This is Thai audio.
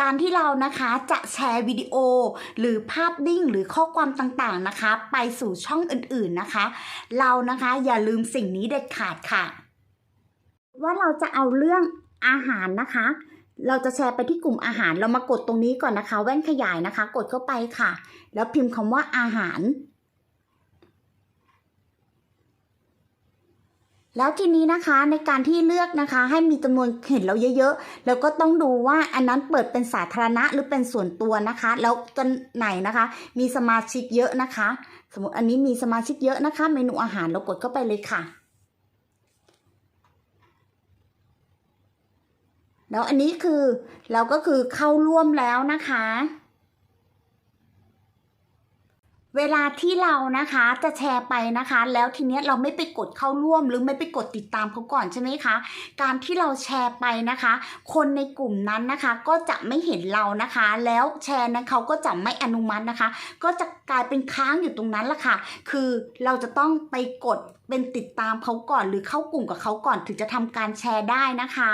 การที่เรานะคะจะแชร์วิดีโอ หรือภาพนิ่งหรือข้อความต่างๆนะคะ ไปสู่ช่องอื่นๆนะคะ เรานะคะอย่าลืมสิ่งนี้เด็ดขาดค่ะ ว่าเราจะเอาเรื่องอาหารนะคะ เราจะแชร์ไปที่กลุ่มอาหารเรามากดตรงนี้ก่อนนะคะ แว่นขยายนะคะ กดเข้าไปค่ะ แล้วพิมพ์คำว่าอาหาร แล้วทีนี้นะคะในการที่เลือกนะคะ ให้มีจำนวนเห็นเราเยอะๆ แล้วก็ต้องดูว่าอันนั้นเปิดเป็นสาธารณะหรือเป็นส่วนตัวนะคะ แล้วกันไหนนะคะ มีสมาชิกเยอะนะคะ สมมติอันนี้มีสมาชิกเยอะนะคะ เมนูอาหารเรากดเข้าไปเลยค่ะ แล้วอันนี้คือเราก็คือเข้าร่วมแล้วนะคะ เวลาที่เรานะคะจะแชร์ไปนะคะ แล้วทีเนี้ยเราไม่ไปกดเข้าร่วม หรือไม่ไปกดติดตามเขาก่อนใช่ไหมคะ การที่เราแชร์ไปนะคะ คนในกลุ่มนั้นนะคะ ก็จะไม่เห็นเรานะคะ แล้วแชร์นั้นเขาก็จะไม่อนุมัตินะคะ ก็จะกลายเป็นค้างอยู่ตรงนั้นละค่ะ คือเราจะต้องไปกดเป็นติดตามเขาก่อน หรือเข้ากลุ่มกับเขาก่อนถึงจะทำการแชร์ได้นะคะ